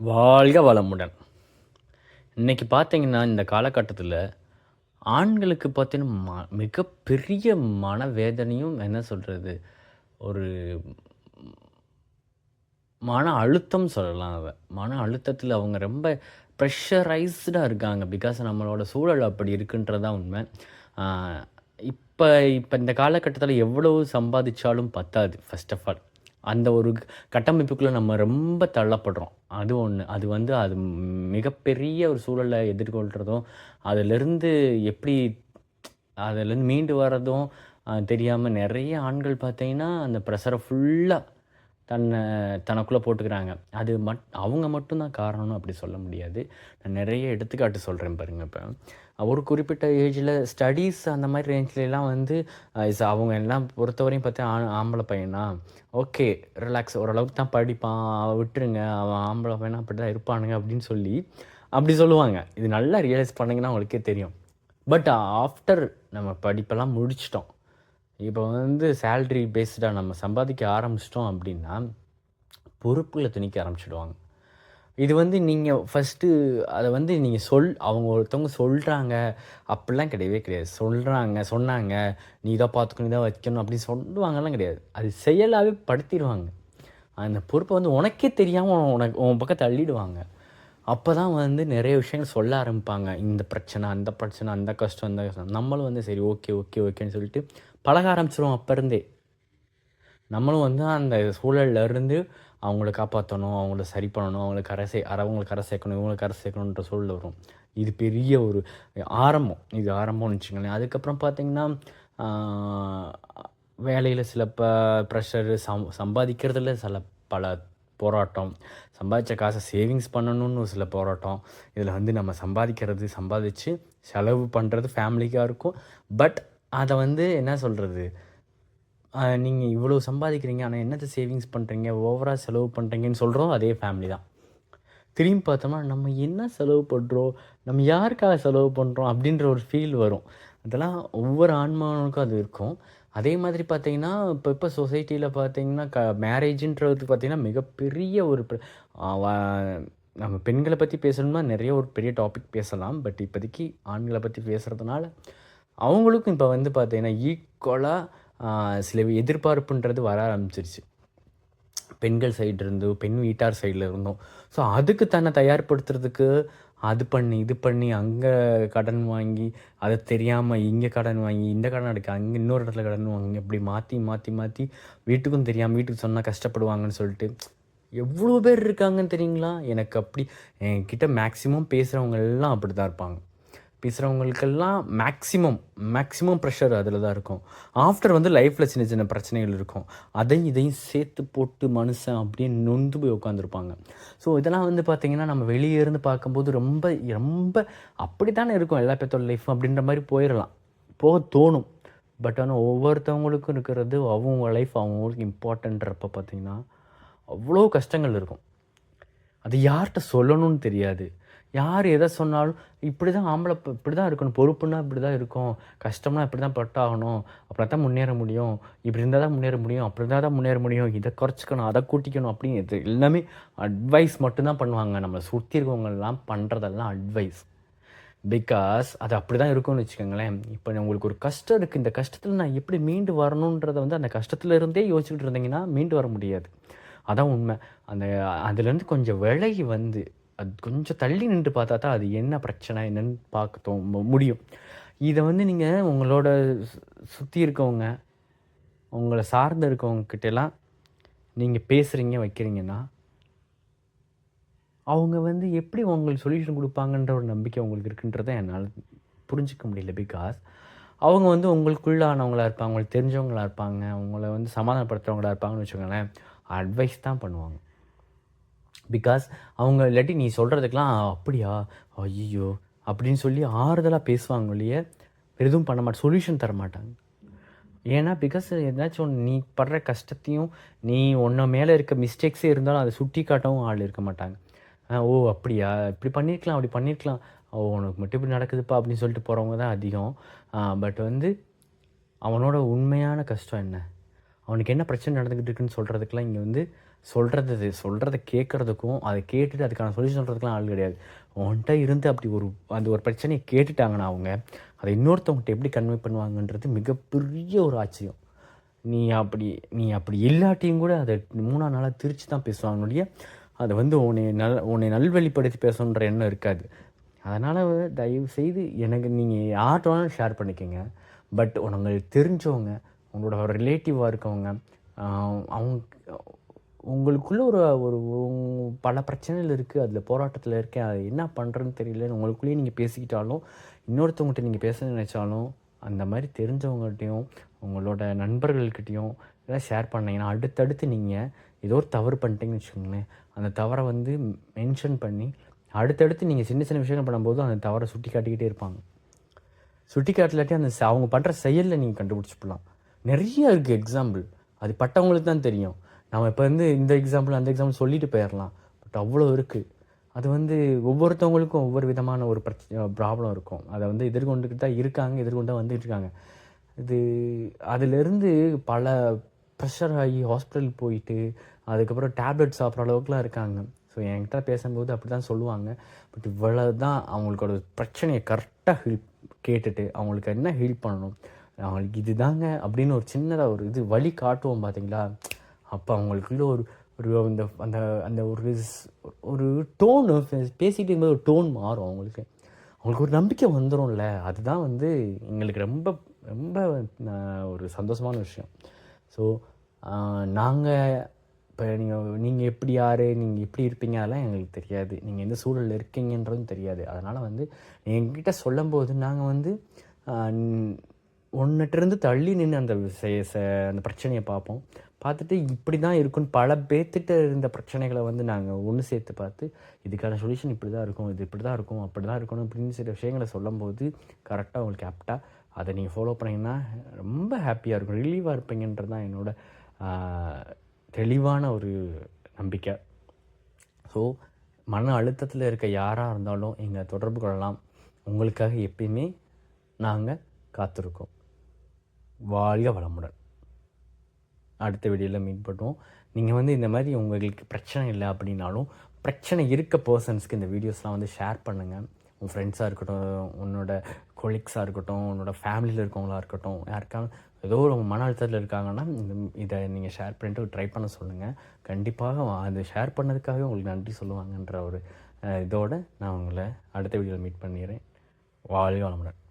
வாழ்க வளமுடன். இன்னைக்கு பார்த்தீங்கன்னா இந்த காலகட்டத்தில் ஆண்களுக்கு பார்த்தீங்கன்னா ம மிகப்பெரிய மனவேதனையும் என்ன சொல்கிறது ஒரு மன அழுத்தம் சொல்லலாம் அதை. மன அழுத்தத்தில் அவங்க ரொம்ப ப்ரெஷரைஸ்டாக இருக்காங்க. பிகாஸ் நம்மளோட சூழல் அப்படி இருக்குன்றதான் உண்மை. இப்போ இப்போ இந்த காலகட்டத்தில் எவ்வளவு சம்பாதிச்சாலும் பத்தாது ஃபர்ஸ்ட் ஆஃப் ஆல் அந்த ஒரு கட்டமைப்புக்குள்ளே நம்ம ரொம்ப தள்ளப்படுறோம். அது ஒன்று அது வந்து அது மிகப்பெரிய ஒரு சூழலை எதிர்கொள்கிறதும் அதிலிருந்து எப்படி அதிலேருந்து மீண்டு வர்றதும் தெரியாமல் நிறைய ஆண்கள் பார்த்தீங்கன்னா அந்த ப்ரெஷரை ஃபுல்லாக தன்னை தனக்குள்ளே போட்டுக்கிறாங்க. அது மட் அவங்க மட்டும்தான் காரணம்னு அப்படி சொல்ல முடியாது. நான் நிறைய எடுத்துக்காட்டு சொல்கிறேன் பாருங்கள் இப்போ. ஒரு குறிப்பிட்ட ஏஜில் ஸ்டடீஸ் அந்த மாதிரி ரேஞ்ச்லலாம் வந்து இஸ் அவங்க எல்லாம் பொறுத்தவரையும் பார்த்தா ஆ ஆம்பளை பையனா? ஓகே ரிலாக்ஸ் ஓரளவுக்கு தான் படிப்பான். அவன் விட்டுருங்க. அவன் ஆம்பளை பையனா? அப்படி தான் இருப்பானுங்க அப்படின்னு சொல்லி அப்படி சொல்லுவாங்க. இது நல்லா ரியலைஸ் பண்ணிங்கன்னா அவங்களுக்கே தெரியும். பட் ஆஃப்டர் நம்ம படிப்பெல்லாம் முடிச்சிட்டோம். இப்போ வந்து சேல்ரி பேஸ்டாக நம்ம சம்பாதிக்க ஆரம்பிச்சிட்டோம் அப்படின்னா பொறுப்புகளை திணிக்க ஆரம்பிச்சிடுவாங்க. இது வந்து நீங்கள் ஃபஸ்ட்டு அதை வந்து நீங்கள் சொல் அவங்க ஒருத்தவங்க சொல்கிறாங்க அப்படிலாம் கிடையவே கிடையாது. சொல்கிறாங்க சொன்னாங்க நீ இதை பார்த்துக்கணும் இதை வைக்கணும் அப்படின்னு சொல்லுவாங்கலாம் கிடையாது. அது செயலாகவே படுத்திடுவாங்க. அந்த பொறுப்பை வந்து உனக்கே தெரியாமல் உனக்கு உன் பக்கம் தள்ளிடுவாங்க. அப்போ தான் வந்து நிறைய விஷயங்கள் சொல்ல ஆரம்பிப்பாங்க. இந்த பிரச்சனை அந்த பிரச்சனை அந்த கஷ்டம் அந்த கஷ்டம். நம்மளும் வந்து சரி ஓகே ஓகே ஓகேன்னு சொல்லிட்டு பழக ஆரம்பிச்சிருவோம் அப்போ இருந்தே. நம்மளும் வந்து அந்த சூழல்ல இருந்து அவங்கள காப்பாற்றணும் அவங்கள சரி பண்ணணும் அவங்கள கரை சே அவங்களை கரை சேர்க்கணும் இவங்களை கரை சேர்க்கணுன்ற சூழல் வரும். இது பெரிய ஒரு ஆரம்பம். இது ஆரம்பம்னு வச்சுக்கோங்களேன். அதுக்கப்புறம் பார்த்திங்கன்னா வேலையில் சில ப ப்ரெஷரு சம் சம்பாதிக்கிறதுல சில பல போராட்டம். சம்பாதிச்ச காசை சேவிங்ஸ் பண்ணணும்னு ஒரு சில போராட்டம். இதில் வந்து நம்ம சம்பாதிக்கிறது சம்பாதிச்சு செலவு பண்ணுறது ஃபேமிலிக்காக இருக்கும். பட் அதை வந்து என்ன சொல்கிறது நீங்கள் இவ்வளோ சம்பாதிக்கிறீங்க ஆனால் என்னத்தை சேவிங்ஸ் பண்ணுறீங்க ஓவராக செலவு பண்ணுறீங்கன்னு சொல்கிறோம் அதே ஃபேமிலி தான். திரும்பி பார்த்தோம்னா நம்ம என்ன செலவு பண்ணுறோம் நம்ம யாருக்காக செலவு பண்ணுறோம் அப்படின்ற ஒரு ஃபீல் வரும். அதெல்லாம் ஒவ்வொரு ஆன்மாவனுக்கும் அது இருக்கும். அதே மாதிரி பார்த்தீங்கன்னா இப்போ இப்போ சொசைட்டியில் பார்த்தீங்கன்னா க மேரேஜின்றது பார்த்தீங்கன்னா மிகப்பெரிய ஒரு நம்ம பெண்களை பற்றி பேசணும்னா நிறைய ஒரு பெரிய டாபிக் பேசலாம். பட் இப்போதைக்கு ஆண்களை பற்றி பேசுகிறதுனால அவங்களுக்கும் இப்போ வந்து பார்த்தீங்கன்னா ஈக்குவலாக சில எதிர்பார்ப்புன்றது வர ஆரம்பிச்சிருச்சு. பெண்கள் சைடு இருந்து பெண் வீட்டார் சைடில் இருந்தோம். ஸோ அதுக்கு தன்னை தயார்படுத்துறதுக்கு அது பண்ணி இது பண்ணி அங்கே கடன் வாங்கி அது தெரியாமல் இங்கே கடன் வாங்கி இந்த கடன் எடுக்க அங்கே இன்னொரு இடத்துல கடன் வாங்கி அப்படி மாற்றி மாற்றி மாற்றி வீட்டுக்கும் தெரியாமல் வீட்டுக்கு சொன்னால் கஷ்டப்படுவாங்கன்னு சொல்லிட்டு எவ்வளோ பேர் இருக்காங்கன்னு தெரியுங்களா? எனக்கு அப்படி என்கிட்ட மேக்ஸிமம் பேசுகிறவங்க எல்லாம் அப்படி தான் இருப்பாங்க. பேசுகிறவங்களுக்கெல்லாம் மேக்ஸிமம் மேக்ஸிமம் ப்ரெஷர் அதில் தான் இருக்கும். ஆஃப்டர் வந்து லைஃப்பில் சின்ன சின்ன பிரச்சனைகள் இருக்கும். அதையும் இதையும் சேர்த்து போட்டு மனுஷன் அப்படியே நொந்து போய் உட்காந்துருப்பாங்க ஸோ இதெல்லாம் வந்து பார்த்திங்கன்னா நம்ம வெளியே இருந்து பார்க்கும்போது ரொம்ப ரொம்ப அப்படி தானே இருக்கும். எல்லா பேர்த்தோட லைஃப் அப்படின்ற மாதிரி போயிடலாம் போக தோணும். பட் ஆனால் ஒவ்வொருத்தவங்களுக்கும் இருக்கிறது அவங்க லைஃப் அவங்களுக்கு இம்பார்ட்டன்றப்ப பார்த்திங்கன்னா அவ்வளோ கஷ்டங்கள் இருக்கும். அது யார்கிட்ட சொல்லணும்னு தெரியாது. யார் எதை சொன்னாலும் இப்படி தான் ஆம்பளை இப்போ இப்படி தான் இருக்கணும் பொறுப்புன்னா இப்படி தான் இருக்கும் கஷ்டம்னா இப்படி தான் பட்டாகணும் அப்படி தான் முன்னேற முடியும் இப்படி இருந்தால் தான் முன்னேற முடியும் அப்படி இருந்தால் தான் முன்னேற முடியும் இதை குறைச்சிக்கணும் அதை கூட்டிக்கணும் அப்படின்னு எல்லாமே அட்வைஸ் மட்டும்தான் பண்ணுவாங்க. நம்மளை சுற்றி இருக்கவங்கெல்லாம் பண்ணுறதெல்லாம் அட்வைஸ் பிகாஸ் அது அப்படி தான் இருக்கும்னு வச்சுக்கோங்களேன். இப்போ உங்களுக்கு ஒரு கஷ்டம் இருக்குது இந்த கஷ்டத்தில் நான் எப்படி மீண்டு வரணுன்றதை வந்து அந்த கஷ்டத்தில் இருந்தே யோசிச்சுட்டு இருந்தீங்கன்னா மீண்டு வர முடியாது. அதான் உண்மை. அந்த அதுலேருந்து கொஞ்சம் விலகி வந்து அது கொஞ்சம் தள்ளி நின்று பார்த்தா தான் அது என்ன பிரச்சனை என்னன்னு பார்க்க முடியும். இதை வந்து நீங்கள் உங்களோட சுற்றி இருக்கவங்க உங்களை சார்ந்து இருக்கவங்கக்கிட்டலாம் நீங்கள் பேசுகிறீங்க வைக்கிறீங்கன்னா அவங்க வந்து எப்படி உங்களுக்கு சொல்யூஷன் கொடுப்பாங்கன்ற ஒரு நம்பிக்கை உங்களுக்கு இருக்குன்றதை என்னால் புரிஞ்சிக்க முடியல பிகாஸ் அவங்க வந்து உங்களுக்குள்ளானவங்களா இருப்பாங்க உங்களுக்கு தெரிஞ்சவங்களா இருப்பாங்க உங்களை வந்து சமாதானப்படுத்துறவங்களா இருப்பாங்கன்னு வச்சுக்கோங்களேன் அட்வைஸ் தான் பண்ணுவாங்க. பிகாஸ் அவங்க இல்லாட்டி நீ சொல்கிறதுக்கெலாம் அப்படியா? ஐயோ அப்படின்னு சொல்லி ஆறுதலாக பேசுவாங்க இல்லையே எதுவும் பண்ண மாட்டாங்க சொல்யூஷன் தர மாட்டாங்க. ஏன்னா பிகாஸ் ஏதாச்சும் ஒன்று நீ படுற கஷ்டத்தையும் நீ உன்ன மேலே இருக்க மிஸ்டேக்ஸே இருந்தாலும் அதை சுட்டி காட்டவும் ஆள் இருக்க மாட்டாங்க. ஓ அப்படியா? இப்படி பண்ணியிருக்கலாம் அப்படி பண்ணியிருக்கலாம் ஓ உனக்கு மட்டும் இப்படி நடக்குதுப்பா அப்படின்னு சொல்லிட்டு போகிறவங்க தான் அதிகம். பட் வந்து அவனோட உண்மையான கஷ்டம் என்ன? அவனுக்கு என்ன பிரச்சனை நடந்துக்கிட்டு இருக்குன்னு சொல்கிறதுக்கெலாம் இங்கே வந்து சொல்கிறது சொல்கிறத கேட்குறதுக்கும் அதை கேட்டுட்டு அதுக்கான சொல்யூஷன் சொல்கிறதுக்குலாம் ஆள் கிடையாது. உன்கிட்ட இருந்து அப்படி ஒரு அந்த ஒரு பிரச்சனையை கேட்டுட்டாங்கன்னா அவங்க அதை இன்னொருத்தவங்ககிட்ட எப்படி கன்வே பண்ணுவாங்கன்றது மிகப்பெரிய ஒரு ஆச்சரியம். நீ அப்படி நீ அப்படி இல்லாட்டியும் கூட அதை மூணா நாளாக திரிச்சு தான் பேசுவாங்க ஒழிய அதை வந்து உன்னை நல் உன்னை நல்வழிப்படுத்தி பேசணுன்ற எண்ணம் இருக்காது. அதனால் தயவு செய்து எனக்கு நீங்கள் யார்கிட்ட ஷேர் பண்ணிக்கோங்க. பட் உனங்களுக்கு தெரிஞ்சவங்க உங்களோட ரிலேட்டிவாக இருக்கவங்க அவங்க உங்களுக்குள்ளே ஒரு ஒரு பல பிரச்சனைகள் இருக்குது அதில் போராட்டத்தில் இருக்கேன் அது என்ன பண்ணுறேன்னு தெரியலன்னு உங்களுக்குள்ளேயே நீங்கள் பேசிக்கிட்டாலும் இன்னொருத்தவங்ககிட்ட நீங்கள் பேச நினச்சாலும் அந்த மாதிரி தெரிஞ்சவங்ககிட்டையும் உங்களோட நண்பர்கள்கிட்டையும் இதெல்லாம் ஷேர் பண்ணிங்கன்னா அடுத்தடுத்து நீங்கள் ஏதோ ஒரு தவறு பண்ணிட்டீங்கன்னு வச்சுக்கோங்களேன் அந்த தவறை வந்து மென்ஷன் பண்ணி அடுத்தடுத்து நீங்கள் சின்ன சின்ன விஷயங்கள் பண்ணும்போது அந்த தவறை சுட்டி காட்டிக்கிட்டே இருப்பாங்க. சுட்டி காட்டலாட்டி அந்த அவங்க பண்ணுற செயலில் நீங்கள் கண்டுபிடிச்சிப்பலாம் நிறைய இருக்குது எக்ஸாம்பிள் அது பட்டவங்களுக்கு தான் தெரியும். நம்ம இப்போ வந்து இந்த எக்ஸாம்பிள் அந்த எக்ஸாம்பிள் சொல்லிட்டு போயிடலாம் பட் அவ்வளோ இருக்குது அது வந்து ஒவ்வொருத்தவங்களுக்கும் ஒவ்வொரு விதமான ஒரு பிரச்சனை ப்ராப்ளம் இருக்கும். அதை வந்து எதிர்கொண்டுக்கிட்டு தான் இருக்காங்க எதிர்கொண்டு தான் வந்துட்டு இருக்காங்க. இது அதிலிருந்து பல ப்ரெஷர் ஆகி ஹாஸ்பிட்டல் போயிட்டு அதுக்கப்புறம் டேப்லெட் சாப்பிட்ற அளவுக்குலாம் இருக்காங்க. ஸோ என்கிட்ட பேசும்போது அப்படி தான் சொல்லுவாங்க. பட் இவ்வளோ தான் அவங்களோட பிரச்சனையை கரெக்டாக ஹெல்ப் கேட்டுட்டு அவங்களுக்கு என்ன ஹெல்ப் பண்ணணும். அவங்களுக்கு இதுதாங்க அப்படின்னு ஒரு சின்னதாக ஒரு இது வழி காட்டுவோம் பார்த்தீங்களா அப்போ அவங்களுக்குள்ள ஒரு ஒரு அந்த அந்த அந்த ஒரு ஒரு டோன் பேசிகிட்டு இருக்கும்போது ஒரு டோன் மாறும் அவங்களுக்கு. அவங்களுக்கு ஒரு நம்பிக்கை வந்துடும்ல அதுதான் வந்து எங்களுக்கு ரொம்ப ரொம்ப ஒரு சந்தோஷமான விஷயம். ஸோ நாங்கள் இப்போ நீங்கள் நீங்கள் எப்படி யார் நீங்கள் எப்படி இருப்பீங்க அதெல்லாம் எங்களுக்கு தெரியாது. நீங்கள் எந்த சூழலில் இருக்கீங்கன்றதும் தெரியாது. அதனால் வந்து எங்ககிட்ட சொல்லும்போது நாங்கள் வந்து ஒன்றுட்டிருந்து தள்ளி நின்று அந்த செ- அந்த பிரச்சனையை பார்ப்போம். பார்த்துட்டு இப்படி தான் இருக்குன்னு பல பேர்த்திட்ட இருந்த பிரச்சனைகளை வந்து நாங்கள் ஒன்று சேர்த்து பார்த்து இதுக்கான சொல்யூஷன் இப்படி தான் இருக்கும் இது இப்படி தான் இருக்கும் அப்படி தான் இருக்கணும் அப்படின்னு சில விஷயங்களை சொல்லும்போது கரெக்டாக உங்களுக்கு ஆப்டாக அதை நீங்கள் ஃபாலோ பண்ணீங்கன்னா ரொம்ப ஹாப்பியாக இருக்கும் ரிலீவாக இருப்பீங்கன்றது தான் என்னோட தெளிவான ஒரு நம்பிக்கை. ஸோ மன அழுத்தத்தில் இருக்க யாராக இருந்தாலும் எங்கள் தொடர்பு கொள்ளலாம். உங்களுக்காக எப்பயுமே நாங்கள் காத்திருக்கோம். வாழ்க வளமுடன். அடுத்த வீடியோவில் மீட் பண்ணுவோம். நீங்கள் வந்து இந்த மாதிரி உங்களுக்கு பிரச்சனை இல்லை அப்படின்னாலும் பிரச்சனை இருக்க பர்சன்ஸ்க்கு இந்த வீடியோஸ்லாம் வந்து ஷேர் பண்ணுங்கள் உன் ஃப்ரெண்ட்ஸாக இருக்கட்டும் உன்னோட கொலீக்ஸாக இருக்கட்டும் உன்னோட ஃபேமிலியில் இருக்கவங்களா இருக்கட்டும் யாருக்காவது ஏதோ ஒரு மன அழுத்தத்தில் இருக்காங்கன்னா இந்த இதை நீங்கள் ஷேர் பண்ணிட்டு ட்ரை பண்ண சொல்லுங்கள் கண்டிப்பாக அது ஷேர் பண்ணதுக்காகவே உங்களுக்கு நன்றி சொல்லுவாங்கன்ற ஒரு இதோடு நான் உங்களை அடுத்த வீடியோவில் மீட் பண்ணிடுறேன். வாழ்க வளமுடன்.